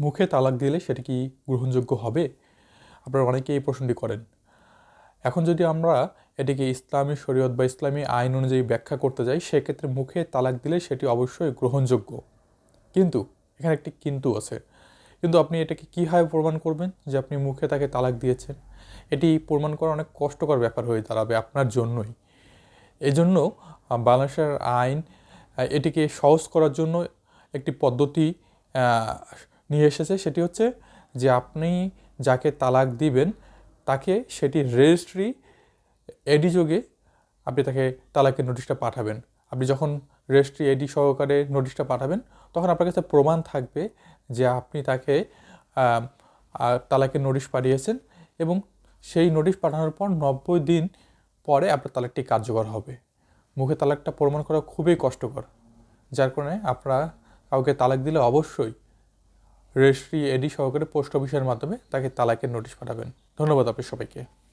মুখে তালাক দিলে সেটা কি গ্রহণযোগ্য হবে? আপনারা অনেকেই এই প্রশ্নটি করেন। এখন যদি আমরা এটিকে ইসলামী শরীয়ত বা ইসলামী আইন অনুযায়ী ব্যাখ্যা করতে যাই, সেক্ষেত্রে মুখে তালাক দিলে সেটি অবশ্যই গ্রহণযোগ্য। কিন্তু, এখানে একটি কিন্তু আছে। কিন্তু আপনি এটাকে কীভাবে প্রমাণ করবেন যে আপনি মুখে তাকে তালাক দিয়েছেন? এটি প্রমাণ করা অনেক কষ্টকর ব্যাপার হয়ে দাঁড়াবে আপনার জন্যই। এজন্য বাংলাদেশের আইন, এটিকে সহজ করার জন্য একটি পদ্ধতি নিয়ে এসেছে সেটি হচ্ছে যে আপনি যাকে তালাক দিবেন, তাকে সেটি রেজিস্ট্রি এডি যোগে আপনি তাকে তালাকের নোটিশটা পাঠাবেন। আপনি যখন রেজিস্ট্রি এডি সহকারে নোটিশটা পাঠাবেন, তখন আপনার কাছে প্রমাণ থাকবে যে আপনি তাকে তালাকের নোটিশ পাঠিয়েছেন এবং সেই নোটিশ পাঠানোর পর নব্বই দিন পরে আপনার তালাকটি কার্যকর হবে। মুখে তালাকটা প্রমাণ করা খুবই কষ্টকর, যার কারণে আপনারা কাউকে তালাক দিলে অবশ্যই রেজিস্ট্রি এডি সহকারে পোস্ট অফিসের মাধ্যমে তাকে তালাকের নোটিশ পাঠাবেন। ধন্যবাদ আপনি সবাইকে।